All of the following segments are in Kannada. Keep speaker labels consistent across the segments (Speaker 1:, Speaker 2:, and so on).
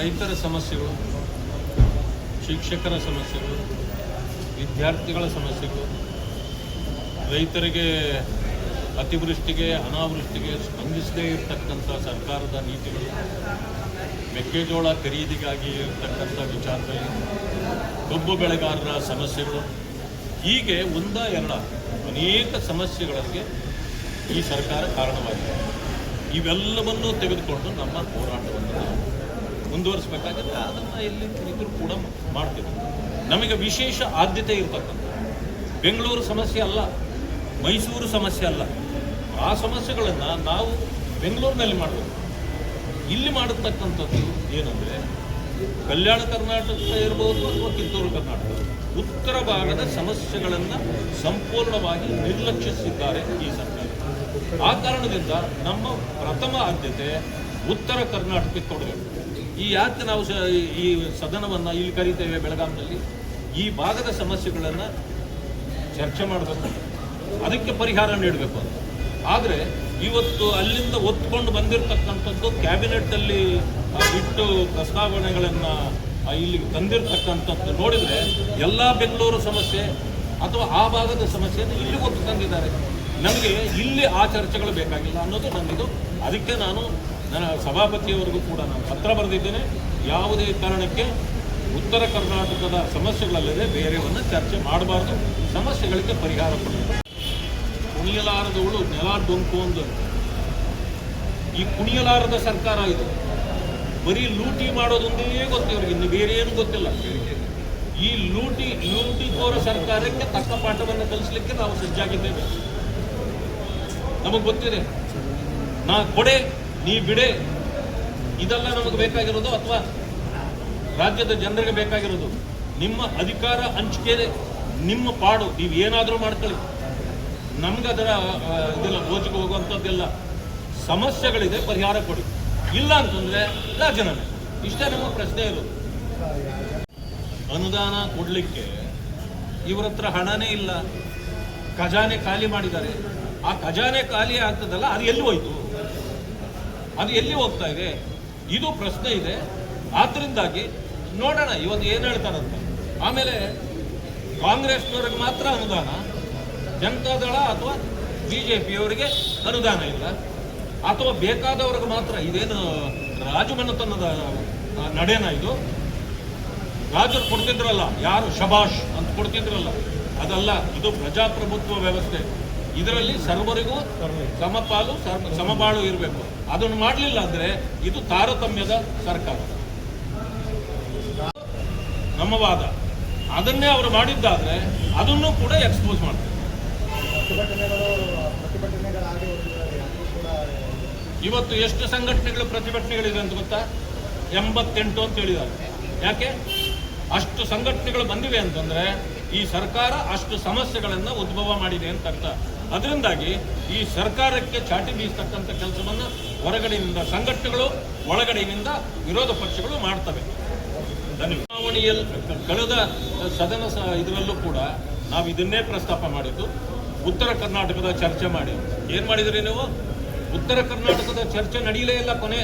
Speaker 1: ರೈತರ ಸಮಸ್ಯೆಗಳು, ಶಿಕ್ಷಕರ ಸಮಸ್ಯೆಗಳು, ವಿದ್ಯಾರ್ಥಿಗಳ ಸಮಸ್ಯೆಗಳು, ರೈತರಿಗೆ ಅತಿವೃಷ್ಟಿಗೆ, ಅನಾವೃಷ್ಟಿಗೆ ಸ್ಪಂದಿಸದೇ ಇರತಕ್ಕಂಥ ಸರ್ಕಾರದ ನೀತಿಗಳು, ಮೆಕ್ಕೆಜೋಳ ಖರೀದಿಗಾಗಿ ಇರತಕ್ಕಂಥ ವಿಚಾರದಲ್ಲಿ ಕಬ್ಬು ಬೆಳೆಗಾರರ ಸಮಸ್ಯೆಗಳು. ಹೀಗೆ ಒಂದ ಎರಡ ಅನೇಕ ಸಮಸ್ಯೆಗಳಿಗೆ ಈ ಸರ್ಕಾರ ಕಾರಣವಾಗಿದೆ. ಇವೆಲ್ಲವನ್ನೂ ತೆಗೆದುಕೊಂಡು ನಮ್ಮ ಹೋರಾಟವನ್ನು ಮುಂದುವರಿಸಬೇಕಾಗುತ್ತೆ. ಅದನ್ನು ಎಲ್ಲಿ ಇದ್ರೂ ಕೂಡ ಮಾಡ್ತೀವಿ ನಮಗೆ ವಿಶೇಷ ಆದ್ಯತೆ ಇರತಕ್ಕಂಥ ಬೆಂಗಳೂರು ಸಮಸ್ಯೆ ಅಲ್ಲ, ಮೈಸೂರು ಸಮಸ್ಯೆ ಅಲ್ಲ. ಆ ಸಮಸ್ಯೆಗಳನ್ನು ನಾವು ಬೆಂಗಳೂರಿನಲ್ಲಿ ಮಾಡಬೇಕು. ಇಲ್ಲಿ ಮಾಡತಕ್ಕಂಥದ್ದು ಏನಂದರೆ, ಕಲ್ಯಾಣ ಕರ್ನಾಟಕ ಇರ್ಬೋದು ಅಥವಾ ಕಿತ್ತೂರು ಕರ್ನಾಟಕ ಉತ್ತರ ಭಾಗದ ಸಮಸ್ಯೆಗಳನ್ನು ಸಂಪೂರ್ಣವಾಗಿ ನಿರ್ಲಕ್ಷಿಸಿದ್ದಾರೆ ಈ ಸರ್ಕಾರ. ಆ ಕಾರಣದಿಂದ ನಮ್ಮ ಪ್ರಥಮ ಆದ್ಯತೆ ಉತ್ತರ ಕರ್ನಾಟಕಕ್ಕೆ ಕೊಡಬೇಕು. ಈ ಯಾಕೆ ನಾವು ಈ ಸದನವನ್ನು ಇಲ್ಲಿ ಕರೀತೇವೆ ಬೆಳಗಾಂನಲ್ಲಿ ಈ ಭಾಗದ ಸಮಸ್ಯೆಗಳನ್ನು ಚರ್ಚೆ ಮಾಡಬೇಕು. ಅದಕ್ಕೆ ಪರಿಹಾರ ನೀಡಬೇಕು ಅಂತ. ಆದರೆ ಇವತ್ತು ಅಲ್ಲಿಂದ ಒತ್ಕೊಂಡು ಬಂದಿರತಕ್ಕಂಥದ್ದು ಕ್ಯಾಬಿನೆಟ್ಟಲ್ಲಿ ಇಟ್ಟು ಪ್ರಸ್ತಾವನೆಗಳನ್ನು ಇಲ್ಲಿಗೆ ತಂದಿರತಕ್ಕಂಥದ್ದು ನೋಡಿದರೆ ಎಲ್ಲ ಬೆಂಗಳೂರು ಸಮಸ್ಯೆ ಅಥವಾ ಆ ಭಾಗದ ಸಮಸ್ಯೆಯನ್ನು ಇಲ್ಲಿ ಒತ್ತು ತಂದಿದ್ದಾರೆ. ನಮಗೆ ಇಲ್ಲಿ ಆ ಚರ್ಚೆಗಳು ಬೇಕಾಗಿಲ್ಲ ಅನ್ನೋದು ನನ್ನದು ಅದಕ್ಕೆ ನಾನು ನನ್ನ ಸಭಾಪತಿಯವರಿಗೂ ಕೂಡ ನಾನು ಪತ್ರ ಬರೆದಿದ್ದೇನೆ. ಯಾವುದೇ ಕಾರಣಕ್ಕೆ ಉತ್ತರ ಕರ್ನಾಟಕದ ಸಮಸ್ಯೆಗಳಲ್ಲದೆ ಬೇರೆಯವನ್ನು ಚರ್ಚೆ ಮಾಡಬಾರ್ದು. ಸಮಸ್ಯೆಗಳಿಗೆ ಪರಿಹಾರ ಕೊಡಬೇಕು. ಕುಣಿಯಲಾರದವಳು ನೆಲ ಡೊಂಕು ಒಂದು. ಈ ಕುಣಿಯಲಾರದ ಸರ್ಕಾರ ಇದು. ಬರೀ ಲೂಟಿ ಮಾಡೋದೊಂದೇ ಗೊತ್ತು ಇವ್ರಿಗೆ ಇನ್ನು ಬೇರೆ ಏನು ಗೊತ್ತಿಲ್ಲ. ಈ ಲೂಟಿ ಲೂಟಿಕೋರ ಸರ್ಕಾರಕ್ಕೆ ತಕ್ಕ ಪಾಠವನ್ನು ಕಲಿಸಲಿಕ್ಕೆ ನಾವು ಸಜ್ಜಾಗಿದ್ದೇವೆ. ನಮಗೆ ಗೊತ್ತಿದೆ. ನಾ ಕೊಡೆ ನೀ ಬಿಡೆ. ಇದೆಲ್ಲ ನಮಗೆ ಬೇಕಾಗಿರೋದು ಅಥವಾ ರಾಜ್ಯದ ಜನರಿಗೆ ಬೇಕಾಗಿರೋದು? ನಿಮ್ಮ ಅಧಿಕಾರ ಹಂಚಿಕೆ ನಿಮ್ಮ ಪಾಡು. ನೀವು ಏನಾದರೂ ಮಾಡ್ಕೊಳ್ಳಿ. ಅದರ ಇದೆಲ್ಲ ಓಜಿಗೆ ಹೋಗುವಂಥದ್ದೆಲ್ಲ ಸಮಸ್ಯೆಗಳಿದೆ, ಪರಿಹಾರ ಕೊಡಿ. ಇಲ್ಲ ಅಂತಂದ್ರೆ ರಾಜೀನಾಮೆ. ಇಷ್ಟೇ ನಮ್ಮ ಪ್ರಶ್ನೆ ಇರೋದು. ಅನುದಾನ ಕೊಡಲಿಕ್ಕೆ ಇವ್ರ ಹತ್ರ ಹಣನೇ ಇಲ್ಲ. ಖಜಾನೆ ಖಾಲಿ ಮಾಡಿದ್ದಾರೆ. ಆ ಖಜಾನೆ ಖಾಲಿ ಆಗ್ತದಲ್ಲ, ಅದು ಎಲ್ಲಿ ಹೋಯ್ತು? ಅದು ಎಲ್ಲಿ ಹೋಗ್ತಾ ಇದೆ? ಇದು ಪ್ರಶ್ನೆ ಇದೆ. ಆದ್ರಿಂದಾಗಿ ನೋಡೋಣ, ಇವತ್ತು ಏನು ಹೇಳ್ತಾರಂತ. ಆಮೇಲೆ ಕಾಂಗ್ರೆಸ್ನವ್ರಿಗೆ ಮಾತ್ರ ಅನುದಾನ, ಜನತಾದಳ ಅಥವಾ ಬಿ ಜೆ ಪಿಯವರಿಗೆ ಅನುದಾನ ಇಲ್ಲ. ಅಥವಾ ಬೇಕಾದವ್ರಿಗೆ ಮಾತ್ರ, ಇದೇನು ರಾಜಮನೆತನದ ನಡೆನ ಇದು? ರಾಜರು ಕೊಡ್ತಿದ್ರಲ್ಲ, ಯಾರು? ಶಬಾಷ್ ಅಂತ ಕೊಡ್ತಿದ್ರಲ್ಲ. ಅದಲ್ಲ, ಇದು ಪ್ರಜಾಪ್ರಭುತ್ವ ವ್ಯವಸ್ಥೆ. ಇದರಲ್ಲಿ ಸರ್ವರಿಗೂ ಸಮಪಾಲು ಸಮಬಾಳು ಇರಬೇಕು. ಅದನ್ನು ಮಾಡಲಿಲ್ಲ ಅಂದ್ರೆ ಇದು ತಾರತಮ್ಯದ ಸರ್ಕಾರ. ನಮ್ಮ ವಾದ. ಅದನ್ನೇ ಅವರು ಮಾಡಿದ್ದಾದ್ರೆ ಅದನ್ನು ಕೂಡ ಎಕ್ಸ್ಪೋಸ್ ಮಾಡ್ತಾರೆ. ಇವತ್ತು ಎಷ್ಟು ಸಂಘಟನೆಗಳು ಪ್ರತಿಭಟನೆಗಳಿದೆ ಅಂತ ಗೊತ್ತಾ? ಎಂಬತ್ತೆಂಟು ಅಂತ ಹೇಳಿದ್ದಾರೆ. ಯಾಕೆ? ಅಷ್ಟು ಸಂಘಟನೆಗಳು ಬಂದಿವೆ ಅಂತಂದ್ರೆ ಈ ಸರ್ಕಾರ ಅಷ್ಟು ಸಮಸ್ಯೆಗಳನ್ನು ಉದ್ಭವ ಮಾಡಿದೆ ಅಂತ ಅರ್ಥ. ಅದರಿಂದಾಗಿ ಈ ಸರ್ಕಾರಕ್ಕೆ ಚಾಟಿ ಬೀಸತಕ್ಕಂಥ ಕೆಲಸವನ್ನು ಹೊರಗಡೆಯಿಂದ ಸಂಘಟನೆಗಳು, ಒಳಗಡೆಯಿಂದ ವಿರೋಧ ಪಕ್ಷಗಳು ಮಾಡ್ತವೆ. ಚುನಾವಣೆಯಲ್ಲಿ ಕಳೆದ ಸದನ ಇದರಲ್ಲೂ ಕೂಡ ನಾವು ಇದನ್ನೇ ಪ್ರಸ್ತಾಪ ಮಾಡಿದ್ದು, ಉತ್ತರ ಕರ್ನಾಟಕದ ಚರ್ಚೆ ಮಾಡಿ. ಏನು ಮಾಡಿದ್ರಿ ನೀವು? ಉತ್ತರ ಕರ್ನಾಟಕದ ಚರ್ಚೆ ನಡೆಯಲೇ ಇಲ್ಲ ಕೊನೆ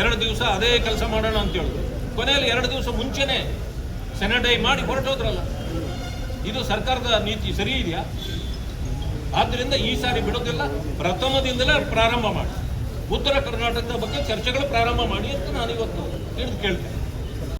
Speaker 1: ಎರಡು ದಿವಸ ಅದೇ ಕೆಲಸ ಮಾಡೋಣ ಅಂತ ಹೇಳಿದ್ರು. ಕೊನೆಯಲ್ಲಿ ಎರಡು ದಿವಸ ಮುಂಚೆನೆ ಸೆನೆಡೈ ಮಾಡಿ ಹೊರಟೋದ್ರಲ್ಲ. ಇದು ಸರ್ಕಾರದ ನೀತಿ ಸರಿ ಇದೆಯಾ? ಆದ್ದರಿಂದ ಈ ಸಾರಿ ಬಿಡೋದಿಲ್ಲ ಪ್ರಥಮದಿಂದಲೇ ಪ್ರಾರಂಭ ಮಾಡಿ. ಉತ್ತರ ಕರ್ನಾಟಕದ ಬಗ್ಗೆ ಚರ್ಚೆಗಳು ಪ್ರಾರಂಭ ಮಾಡಿ ಅಂತ ನಾನು ಇವತ್ತು ತಿಳಿದು ಕೇಳ್ತೇನೆ.